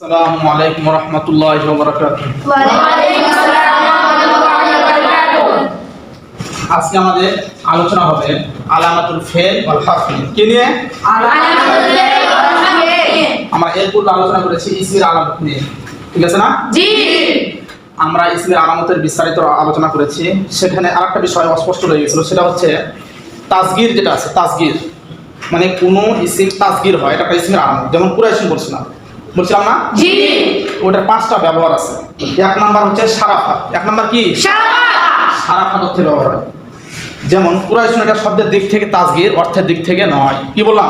আসসালামু আলাইকুম রহমতুল্লাহ বরকাত ওয়ালাইকুম আসসালাম ওয়া রাহমাতুল্লাহি ওয়া বারাকাতুহু আজকে আমাদের আলোচনা হবে আলামাতুল ফেল ওয়াল নিয়ে। কি নিয়ে? আমরা এর পূর্বে আলোচনা করেছি ইসমির আলামত নিয়ে। ঠিক আছে না? জি। আমরা ইসমির আলামতের বিস্তারিত আলোচনা করেছি। সেখানে আরেকটা বিষয় অস্পষ্ট রয়ে গেছিল সেটা হচ্ছে তাজগির যেটা আছে তাজগির। মানে কোনো ইসিম তাজগির হয় এটা একটা ইসমির আলামত যেমন কুরাইশিন বলছিলাম। বলছিলাম না? জি। ওটার পাঁচটা ব্যবহার আছে। এক নাম্বার হচ্ছে সারাফা এক নাম্বার কি? সারাফা অর্থে ব্যবহার হয়। যেমন কুরাইশুন এটা শব্দের দিক থেকে তাজগির অর্থের দিক থেকে নয়। কি বললাম?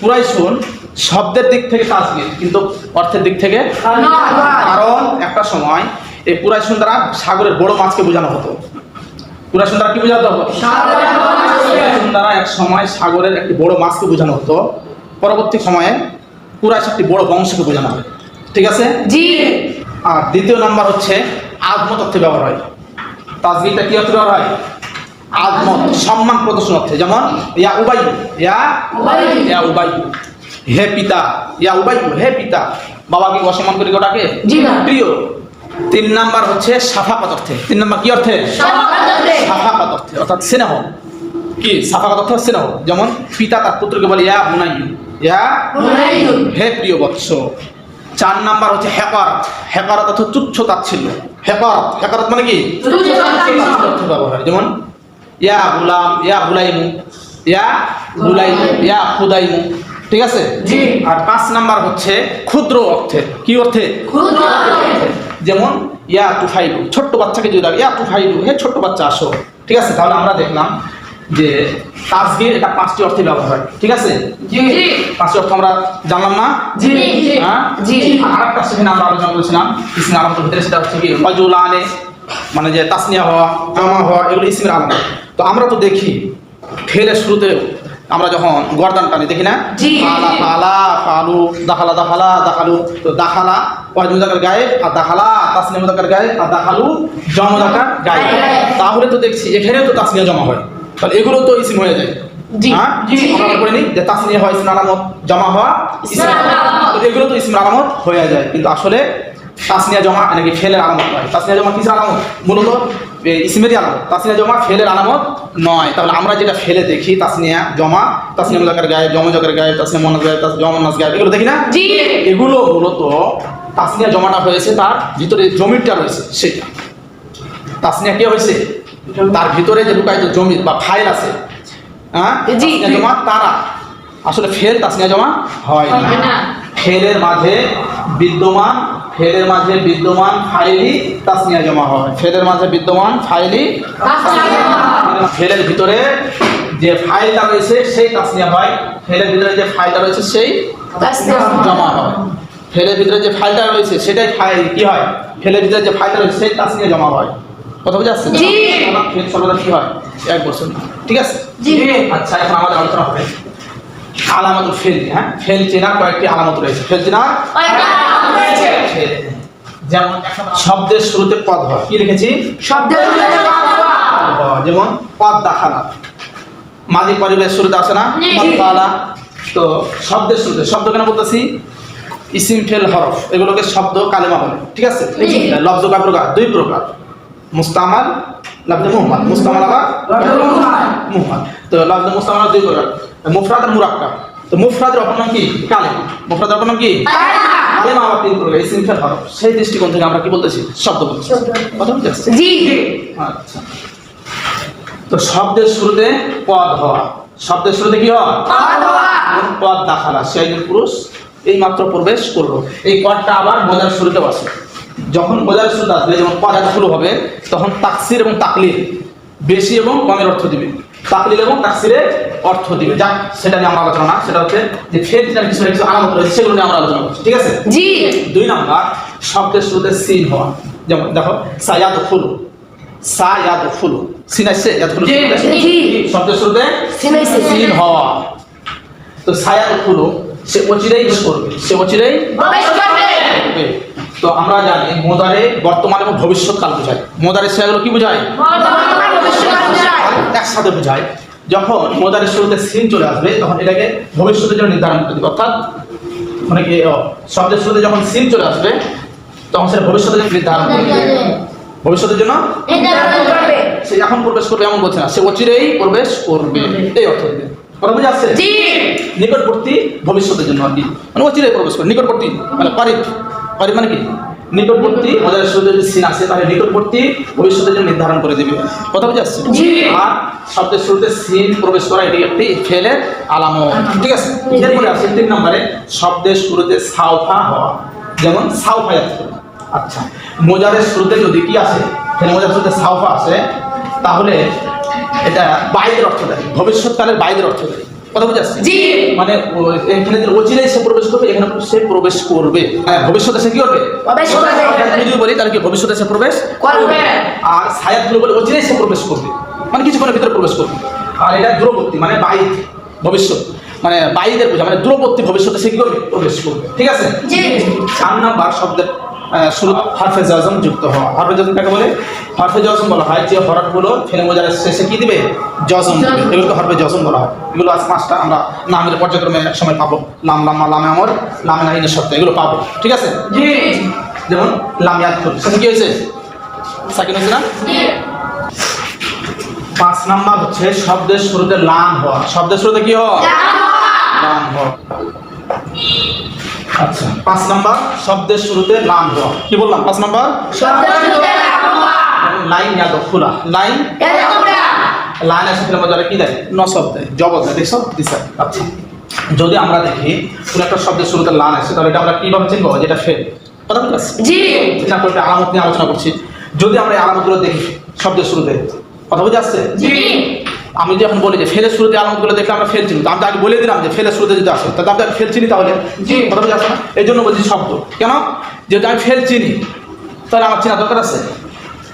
কুরাইশুন শব্দের দিক থেকে তাজগির কিন্তু অর্থের দিক থেকে কারণ একটা সময় এই কুরাইশুন দ্বারা সাগরের বড় মাছকে বোঝানো হতো। কুরাইশুন দ্বারা কি বোঝানো হতো কুরাইশুন দ্বারা এক সময় সাগরের একটি বড় মাছকে বোঝানো হতো। পরবর্তী সময়ে কুরাইশ একটি বড় বংশকে বোঝানো হয় ঠিক আছে? জি। আর দ্বিতীয় নাম্বার হচ্ছে আজমত অর্থে ব্যবহার হয়। তাজগিরটা কি অর্থে ব্যবহার হয়? আজমত সম্মান প্রদর্শন অর্থে। যেমন ইয়া উবাই ইয়া ইয়া উবাই হে পিতা ইয়া উবাই হে পিতা। বাবাকে অসম্মান করে না। প্রিয়। তিন নাম্বার হচ্ছে সাফাকত অর্থে। তিন নাম্বার কি অর্থে? সাফাকত অর্থে। অর্থাৎ স্নেহ। কি? সাফাকত অর্থ স্নেহ। যেমন পিতা তার পুত্রকে বলে ইয়া বুনাই ইয়া? হে প্রিয় বৎস চার নাম্বার হচ্ছে হেকারত। হেকারত অর্থ তুচ্ছ তাচ্ছিল্য। হেকারত হেকারত মানে কি? ব্যবহার। যেমন ইয়া গুলাম ইয়া গুলাইমু ইয়া গুলাইমু ইয়া খুদাইমু। ঠিক আছে? আর পাঁচ নাম্বার হচ্ছে ক্ষুদ্র অর্থে। কি অর্থে? যেমন ইয়া তুফাইলু। ছোট্ট বাচ্চাকে যদি ইয়া তুফাইলু হে ছোট্ট বাচ্চা আসো। ঠিক আছে? তাহলে আমরা দেখলাম যে তাজগির এটা পাঁচটি অর্থে ব্যবহার হয়। ঠিক আছে? পাঁচটি অর্থ আমরা জানলাম না? জি হ্যাঁ? জি। আর একটা সেখানে আমরা আলোচনা করেছিলাম ইসমির আলামতের ভিতরে সেটা হচ্ছে কি আনে মানে যে তাসনিয়া হওয়া জামা হওয়া এগুলো ইসমির আলামত তো আমরা তো দেখি ফেলের শুরুতে আমরা যখন গর্দান টানি দেখি না। ফালা ফালা ফালু দাখালা দাখালা দাখালু। তো দাখালা ওয়াহিদ মুজাকার গায়ে আর দাখালা তাসনিয়া মুজাকার গায়ে আর দাখালু জমা মুজাকার গায়ে গায়ে। তাহলে তো দেখছি এখানেও তো তাসনিয়া জমা হয়। তাহলে এগুলো তো ইসিম হয়ে যায়। হ্যাঁ? আমরা করে নিই যে তাসনিয়া হয় ইসমির আলামত জমা হওয়া এগুলো তো ইসমির আলামত হয়ে যায়। কিন্তু আসলে তাসনিয়া জমা নাকি ফেলের আলামত নয়। তাসনিয়া জমা কিসের আলামত? মূলত এ, ইসমেরই আলামত। তাসনিয়া জমা ফেলের আলামত নয়। তাহলে আমরা যেটা ফেলে দেখি তাসনিয়া জমা তাসনিয়া মুজাকার গায়ে জমা জকের গায়ে তাসনিয়া মনাস গায়ে জমা গায়ে এগুলো দেখি না? এগুলো মূলত তাসনিয়া জমাটা হয়েছে তার ভিতরে জমিটা রয়েছে সেটা। তাসনিয়া কি হয়েছে? তার ভিতরে যে লুকায়িত জমি বা ফাইল আছে হ্যাঁ? জমা তারা আসলে ফেল তাসনিয়া জমা হয় না। ফেলের মাঝে বিদ্যমান ফেলের মাঝে বিদ্যমান ফাইলই তাসনিয়া জমা হয়। ফেলের মাঝে বিদ্যমান ফাইলই তাসনিয়া জমা হয়। ফেলের ভিতরে যে ফাইলটা রয়েছে সেই তাসনিয়া হয়। ফেলের ভিতরে যে ফাইলটা রয়েছে সেই। জমা হয়। ফেলের ভিতরে যে ফাইলটা রয়েছে সেটাই ফাইল কি হয়? ফেলের ভিতরে যে ফাইলটা রয়েছে সেই তাসনিয়া জমা হয়। কথা বুঝে আসছে জি। ফেল সর্বদা কি হয়? এক বছর ঠিক আছে? জি। আচ্ছা এখন আমাদের আলোচনা হবে। আলামত ফেল হ্যাঁ? ফেল চেনার কয়েকটি আলামত রয়েছে। ফেল চেনার। যেমন শব্দের শুরুতে পদ হয়। কি লিখেছি? শব্দের। হয়। যেমন পদ দাখালা মাদি পরিবেশ শুরুতে আসে না? জি। পদ দাখালা তো শব্দের শুরুতে শব্দ কেন বলতেছি? ইসিম ফেল হরফ। এগুলোকে শব্দ কালেমা বলে। ঠিক আছে। লব্জ কয় প্রকার? দুই প্রকার। মুস্তামাল লব্জ মুহম্মদ। মুস্তামাল আবার? মুহম্মদ। তো লব্জ মুস্তামাল দুই প্রকার মুফরাদ আর মুরাক্কাব। তো মুফরাদের অপর নাম কি? কালেমা। মুফরাদের অপর নাম কি? কালেমা। আবার তিন প্রকার ইসিম ফেল হরফ সেই দৃষ্টিকোণ থেকে আমরা কি বলতেছি? শব্দ শব্দ। কথা বুঝতে পারছি? জি আচ্ছা। তো শব্দের শুরুতে পদ হওয়া। শব্দের শুরুতে কি হওয়া? পদ দাখালা। সে একজন পুরুষ। এই মাত্র প্রবেশ করল। এই পদটা আবার বোঝার শুরুতে বসে। যখন বোঝার শুরুতে আসবে যেমন শুরু হবে তখন তাকসির এবং তাকলিল বেশি এবং কমের অর্থ দিবে। তাকলিল এবং তাকসিরের অর্থ দিবে। যা সেটা নিয়ে আমরা আলোচনা সেটা হচ্ছে যে ফের যেটা কিছু কিছু আলামত রয়েছে সেগুলো নিয়ে আমরা আলোচনা করছি। ঠিক আছে? জি। দুই নাম্বার শব্দের শুরুতে সিন হওয়া। যেমন দেখো সায়াদ ফুলু সায়াদ ফুলু সিন আসছে? ইয়াদ ফুলু। শব্দের শুরুতে সিন হওয়া। তো সায়াদ ফুলু সে অচিরেই কি করবে। সে অচিরেই। করবে। তো আমরা জানি মোদারে বর্তমান এবং ভবিষ্যৎকাল বোঝায়। মোদারে সেগুলো কি বোঝায়। একসাথে বোঝায়। যখন মোদারের শুরুতে সিন চলে আসবে তখন এটাকে ভবিষ্যতের জন্য নির্ধারণ করে দিবে। অর্থাৎ মানে কি শব্দের শুরুতে যখন সিন চলে আসবে তখন সেটা ভবিষ্যতের জন্য নির্ধারণ করবে ভবিষ্যতের জন্য সে এখন প্রবেশ করবে এমন বলছে না। সে অচিরেই প্রবেশ করবে। এই অর্থ কথা বুঝে আসছে? নিকটবর্তী ভবিষ্যতের জন্য আর কি। মানে অচিরে প্রবেশ করে নিকটবর্তী মানে করিব করিব মানে কি? নিকটবর্তী শুরুতে যদি সিন আসে তাহলে নিকটবর্তী ভবিষ্যতের জন্য নির্ধারণ করে দিবে। কথা বুঝে আসছে। আর শব্দের শুরুতে সিন প্রবেশ করা এটি একটি ফেলের আলামত। ঠিক আছে? এরপরে আসছে তিন নম্বরে শব্দের শুরুতে সাউফা হওয়া। যেমন সাউফা যাচ্ছে আচ্ছা মোজারের শুরুতে যদি কি আসে ফেলে মোজার শুরুতে সাউফা আসে তাহলে এটা বাইরের অর্থ দেয়। ভবিষ্যৎকালের বাইরের অর্থ দেয়। কথা বুঝে আসছে জি। মানে ও- এখানে যে অচিরেই সে প্রবেশ করবে এখানে সে প্রবেশ করবে। হ্যাঁ ভবিষ্যতে সে কি করবে? যদি বলি তাহলে কি ভবিষ্যতে সে প্রবেশ করবে? আর সায়াতগুলো বলে অচিরেই সে প্রবেশ করবে। মানে কিছুক্ষণের ভিতরে প্রবেশ করবে। আর এটা দূরবর্তী মানে বাইর ভবিষ্যৎ। মানে বাইরের বোঝা মানে দূরবর্তী ভবিষ্যতে সে কি করবে? প্রবেশ করবে। ঠিক আছে? চার নাম্বার শব্দের হারফে জজম যুক্ত হওয়া হারফে জজম কাকে বলে? হারফে জজম বলা হয় যে হরফগুলো ফেলে মোজারের শেষে কি দিবে? জজম। এগুলোকে হরফে জজম বলা হয়। এগুলো আছে পাঁচটা আমরা নামের পর্যায়ক্রমে এক সময় পাবো। লাম লাম্মা লামে আমর লামে নাহিনের শব্দ এগুলো পাবো। ঠিক আছে? যেমন লামিয়াত ফুল সেটা কি হয়েছে? সাকিন হয়েছে না? পাঁচ নাম্বার হচ্ছে শব্দের শুরুতে লাম হওয়া। শব্দের শুরুতে কি হওয়া। লাম হওয়া। আচ্ছা। পাঁচ নাম্বার? শব্দের শুরুতে লাম হওয়া কি বললাম? পাঁচ নাম্বার? লাইন ইয়াদ খুলা। লাইন? লাইন আসে ফেলে মজারে কি দেয়? নসব দেয় জবত দেয়। দেখছ দিশা আচ্ছা। যদি আমরা দেখি কোনো একটা শব্দের শুরুতে লান আসে তাহলে এটা আমরা কীভাবে চিনবো? যেটা ফেল। কথা বুঝতে পারছি জি। করতে আলামত নিয়ে আলোচনা করছি। যদি আমরা এই আলামতগুলো দেখি শব্দের শুরুতে। কথা বুঝে আসছে? জি। আমি যখন বলি যে ফেলের শুরুতে আলামতগুলো দেখলে আমরা ফেল চিনি তো আমি আগে বলে দিলাম যে ফেলের শুরুতে যদি আসে। তাহলে আমরা ফেল চিনি তাহলে? জি। বুঝে আসছে না? এই জন্য বলছি শব্দ। কেন? যেহেতু আমি ফেল চিনি তাহলে আমার চেনা দরকার আছে?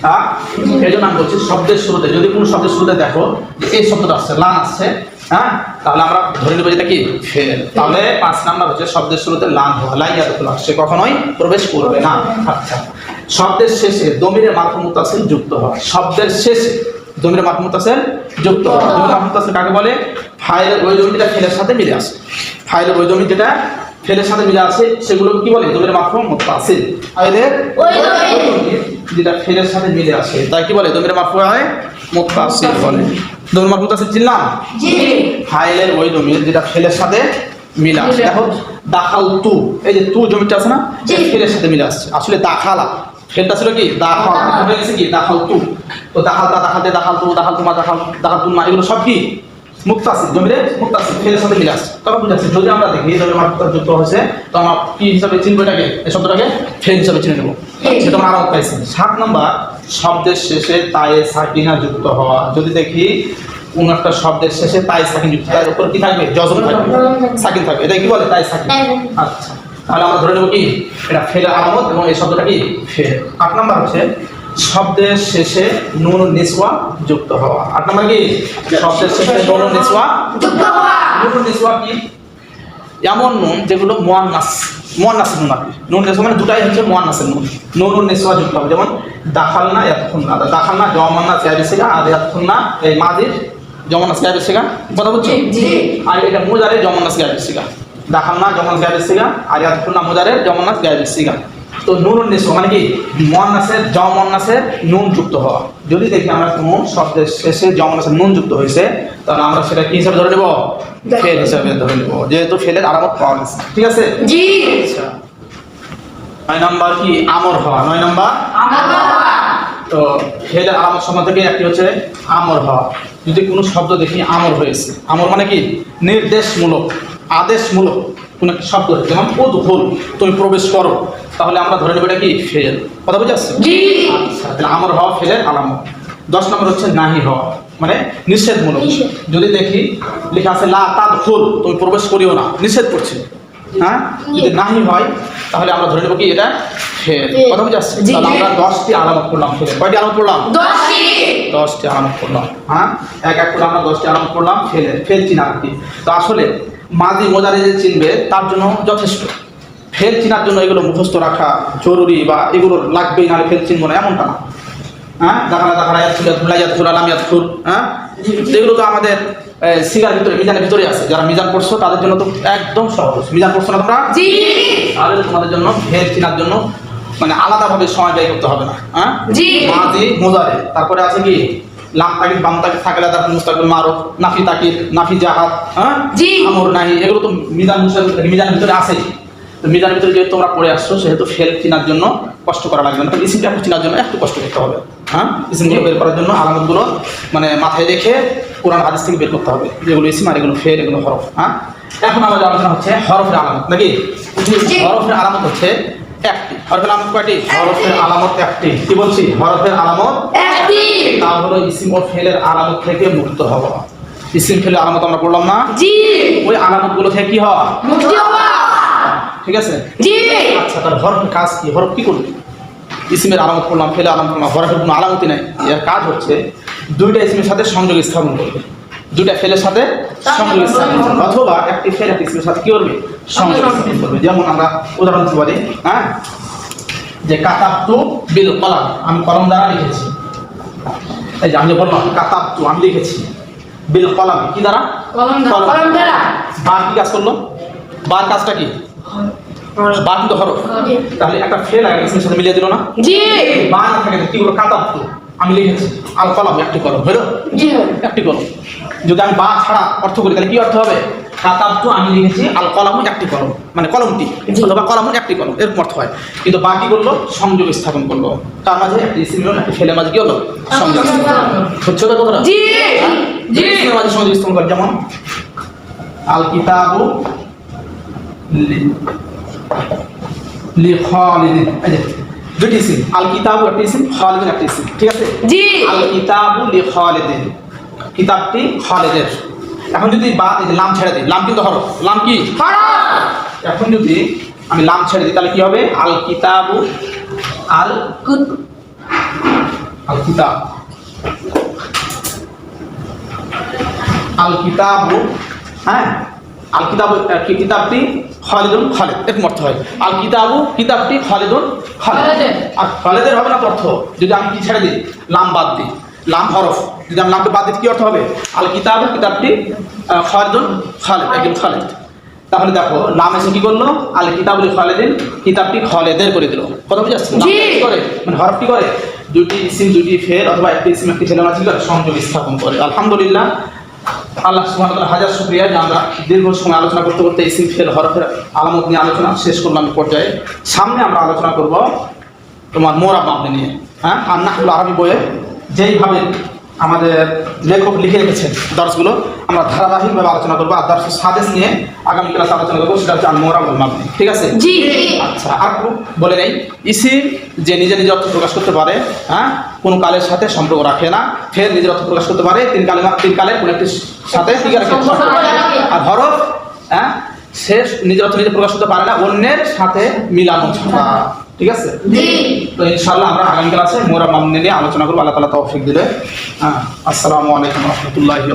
হ্যাঁ? এই জন্য আমি বলছি শব্দের শুরুতে যদি কোনো শব্দের শুরুতে দেখো যে এই শব্দটা আসছে লান আসছে হ্যাঁ? তাহলে আমরা ধরে নেব যেটা কি? ফেল। তাহলে পাঁচ নাম্বার হচ্ছে শব্দের শুরুতে লান দেখো সে কখনোই প্রবেশ করবে না। আচ্ছা। শব্দের শেষে দমিরে মাথমুত আছে যুক্ত হয় শব্দের শেষে দমিরে মাথমুত আছে যুক্ত। হওয়া দমিরে মাথমুত কাকে বলে? ফাইলের ওই জমিটা ফেলের সাথে মিলে আসে ফাইলের ওই জমি যেটা ফেলের সাথে মিলে আছে সেগুলো কি বলে? দমিরে মাথমুত আছে ফাইলের ওই জমি। যেটা ফেলের সাথে মিলে আসে তাই কি বলে? দমিরে মাফুয়া হয় মুত্তাসিল বলে। দমিরে মাফুত আছে চিনলাম জি ফাইলের ওই জমি যেটা ফেলের সাথে মিলে আসে দেখো দাখাল তু। এই যে তু জমিটা আছে না। ফেলের সাথে মিলে আসছে। আসলে দাখালা। ফেলটা ছিল কি? দাখাল। দাখাল। হয়ে গেছে কি? দাখাল তু। তো দাখালতা দাখালতে দাখাল তু দাখাল তুমা দাখাল দাখাল তুমা এগুলো সব কি? মুক্তাসির জমিরে মুক্তাসির ফেলের সাথে মিলে আসছে। তখন বুঝাচ্ছে যদি আমরা দেখি জমির মাত্রা যুক্ত হয়েছে তো আমরা কি হিসাবে চিনবো এটাকে? এই শব্দটাকে ফেল হিসাবে চিনে নেব। সেটা আমরা পাইছি। সাত নম্বর শব্দের শেষে তায়ে সাকিনা যুক্ত হওয়া। যদি দেখি কোন একটা শব্দের শেষে তাই সাকিন যুক্ত। তার উপর কি থাকবে? জজম থাকবে। সাকিন থাকবে। এটা কি বলে? তাই সাকিন। আচ্ছা। তাহলে আমরা ধরে নেব কি? এটা ফের আলামত এবং এই শব্দটা কি? ফের আট নম্বর হচ্ছে শব্দের শেষে নুন নিসওয়া যুক্ত হওয়া। আট নাম্বার কি? শব্দের শেষে নুন নিসওয়া যুক্ত হওয়া। নুন নিসওয়া কি? এমন নুন যেগুলো মোয়ান্নাস মোয়ান্নাসের নুন আর কি। নুন নেসওয়া মানে দুটাই হচ্ছে মোয়ান্নাসের নুন। নুন নেসওয়া যুক্ত হবে। যেমন দাখাল না এতক্ষণ না। দাখাল না জমান্না চেয়ারি শেখা আর এতক্ষণ না এই মাদির জমান্নাস চেয়ারি শেখা কথা বলছো জি আর এটা মোজারে জমান্নাস চেয়ারি শেখা দাখাল না জমান চেয়ারি শেখা আর এতক্ষণ না মোজারের জমান্নাস চেয়ারি শেখা তো নুন নেসওয়া মানে কি? মোয়ান্নাসের জমান্নাসের নুন যুক্ত হওয়া। যদি দেখি আমরা কোনো শব্দের শেষে জমান্নাসের নুন যুক্ত হয়েছে তাহলে আমরা সেটা কি হিসাবে ধরে নেব? ফেল হিসাবে ধরে নেব। যেহেতু ফেলের আলামত পাওয়া গেছে। ঠিক আছে? জি। আচ্ছা। নয় নাম্বার কি? আমর হওয়া। নয় নাম্বার? তো ফেলের আলামত সময় থেকে একটি হচ্ছে? আমর হওয়া। যদি কোনো শব্দ দেখি আমর হয়েছে। আমর মানে কি? নির্দেশমূলক। আদেশমূলক কোনো একটি শব্দ যেমন উদ্ভুল তুমি প্রবেশ করো তাহলে আমরা ধরে নেব এটা কি? ফেল। কথা বুঝে আসছে? আচ্ছা তাহলে আমর হওয়া ফেলের আলামত। দশ নম্বর হচ্ছে নাহি হওয়া মানে নিষেধমূলক। যদি দেখি লেখা আছে লা তাদ ফুল তুমি প্রবেশ করিও না নিষেধ করছে। হ্যাঁ? যদি নাহি হয় তাহলে আমরা ধরে নেব কি এটা? ফেল। কথা বুঝে আসছে? তাহলে আমরা দশটি আলামত করলাম ফেলে কয়টি আলামত করলাম দশটি। দশটি আলামত করলাম হ্যাঁ? এক এক করে আমরা দশটি আলামত করলাম ফেলে ফেল চিনা আর কি? তো আসলে মাঝি মোজারে যে চিনবে তার জন্য যথেষ্ট। ফেল চিনার জন্য এগুলো মুখস্থ রাখা জরুরি বা এগুলো লাগবেই নাহলে ফেল চিনবো না এমনটা না। হ্যাঁ? দেখালা দেখালা ইয়াদ ফুল ধুলা ইয়াদ ফুল আলাম হ্যাঁ? এগুলো তো আমাদের সিগার ভিতরে মিজানের ভিতরে আছে। যারা মিজান পড়ছো তাদের জন্য তো একদম সহজ। মিজান পড়ছো না তোমরা? জি। তাহলে তোমাদের জন্য ফের চেনার জন্য মানে আলাদাভাবে সময় ব্যয় করতে হবে না হ্যাঁ। মাঝি মোজারে তারপরে আছে কি? লাম তাকিদ বাম তাকিদ থাকলে তার মুস্তাকিল মারুফ নাফি তাকিদ নাফি জাহাদ হ্যাঁ? জি। আমর নাহি এগুলো তো মিজান মুস্তাকিল মিজানের ভিতরে আছে তো মিজানের ভিতরে যেহেতু তোমরা পড়ে আসছো সেহেতু ফেল চেনার জন্য কষ্ট করা লাগবে না। ইসিমটা চেনার জন্য একটু কষ্ট করতে হবে হ্যাঁ? ইসিমগুলো বের করার জন্য আলামতগুলো মানে মাথায় রেখে কোরআন হাদিস থেকে বের করতে হবে। যেগুলো ইসিম আর এগুলো ফেল এগুলো হরফ হ্যাঁ? এখন আমাদের আলোচনা হচ্ছে হরফের আলামত নাকি। হরফের আলামত হচ্ছে একটি। হরফের আলামত কয়টি? হরফের আলামত একটি। কি বলছি? হরফের আলামত? একটি। তা হলো ইসিম ও ফেলের আলামত থেকে মুক্ত হওয়া। ইসিম ফেলের আলামত আমরা পড়লাম না? জি। ওই আলামতগুলো থেকে কি হওয়া? মুক্তি হওয়া। ঠিক আছে? জি। আচ্ছা তার হরফের কাজ কি? হরফ কি করবে ইসিমের আলামত করলাম ফেলে আলামত করলাম হরফের কোনো আলামতি নাই। এর কাজ হচ্ছে দুইটা ইসমের সাথে সংযোগ স্থাপন করবে। দুইটা ফেলের সাথে অথবা একটি ফেল একটি সাথে কি করবে? যেমন আমরা উদাহরণ দিতে পারি হ্যাঁ? যে কাতাবতু বিল কলাম। আমি কলম দ্বারা লিখেছি। এই যে আমি যে বললাম কাতাবতু আমি লিখেছি। বিল কলাম কি দ্বারা? কলম দ্বারা। বার কি কাজ করল? বার কাজটা কি? বার কিন্তু হরফ। তাহলে একটা ফেল আগে সাথে মিলিয়ে দিল না? জি। বা না থাকে কি হলো? কাতাবতু আমি লিখেছি। আল কলম একটি কলম হলো একটি কলম। যদি আমি বা ছাড়া অর্থ করি তাহলে কি অর্থ হবে? কাতাবতু আমি লিখেছি আল কলম একটি কলম। মানে কলমটি। অথবা কলম একটি কলম এরকম অর্থ হয়। কিন্তু বা কি করল? সংযোগ স্থাপন করল। তার মাঝে একটি ইসিম হলো একটি ফেলের মাঝে কি হলো? সংযোগ হচ্ছে তো কথাটা? জি জি। ইসিমের মাঝে সংযোগ স্থাপন করে। যেমন আল কিতাবু লি- লি খালিদিন এই যে দুটি ইসিম আল কিতাবু একটি ইসিম খালিদিন একটি ইসিম ঠিক আছে? জি। আল কিতাবু লি খালিদিন কিতাবটি খালিদের। এখন যদি বা লাম ছেড়ে দিই লাম কিন্তু হরফ লাম কি? এখন যদি আমি লাম ছেড়ে দিই তাহলে কি হবে? আল কিতাবু আল কুত আল কিতাব আল কিতাবু হ্যাঁ? আল কিতাবু কিতাবটি? খালিদুন খালিদ। এরকম অর্থ হয়। আল কিতাবু কিতাবটি খালিদুন খালিদ। আর খালিদের হবে না অর্থ। যদি আমি কি ছেড়ে দিই লাম বাদ দিই লাম হরফ। যদি আমি লামকে বাদ দিই কি অর্থ হবে? আল কিতাবু কিতাবটি খালিদুন খালিদ একজন খালিদ। তাহলে দেখো লাম এসে কি করল? আল কিতাবুল খালেদিন কিতাবটি খালেদের করে দিল। কথা বুঝে আসছে। করে? মানে হরফ কি করে? দুটি ইসিম দুটি ফেল অথবা একটি ইসিম একটি ফেলের মাঝে কি করে? সংযোগ স্থাপন করে। আলহামদুলিল্লাহ আল্লাহ সুবহানাহু হাজার সুপ্রিয়া যে আমরা দীর্ঘ সময় আলোচনা করতে করতে ইসিম ফের হরফের আলামত নিয়ে আলোচনা শেষ করলাম পর্যায়ে। সামনে আমরা আলোচনা করব তোমার মোরা মামলে নিয়ে হ্যাঁ? আর নাহল আরবি বইয়ে যেইভাবে আমাদের লেখক লিখে রেখেছেন দর্শগুলো। আমরা ধারাবাহিকভাবে আলোচনা করব আর দর্শ সাদেশ নিয়ে আগামী ক্লাসে আলোচনা করব সেটা হচ্ছে আল মোরা ঠিক আছে? জি। আচ্ছা আর বলে নেই ইসি যে নিজে নিজে অর্থ প্রকাশ করতে পারে হ্যাঁ কোনো কালের সাথে সম্পর্ক রাখে না ফের নিজের অর্থ প্রকাশ করতে পারে তিন কালে তিন কালের কোনো একটি সাথে। আর হরফ হ্যাঁ সে নিজের অর্থ নিজে প্রকাশ করতে পারে না অন্যের সাথে মিলানো ছাড়া। ঠিক আছে? তো ইনশাল্লাহ আমরা আগামী ক্লাসে মোরা মামনে নিয়ে আলোচনা করব। আল্লাহ তালা তৌফিক দিলে হ্যাঁ আসসালামু আলাইকুম রহমতুল্লাহি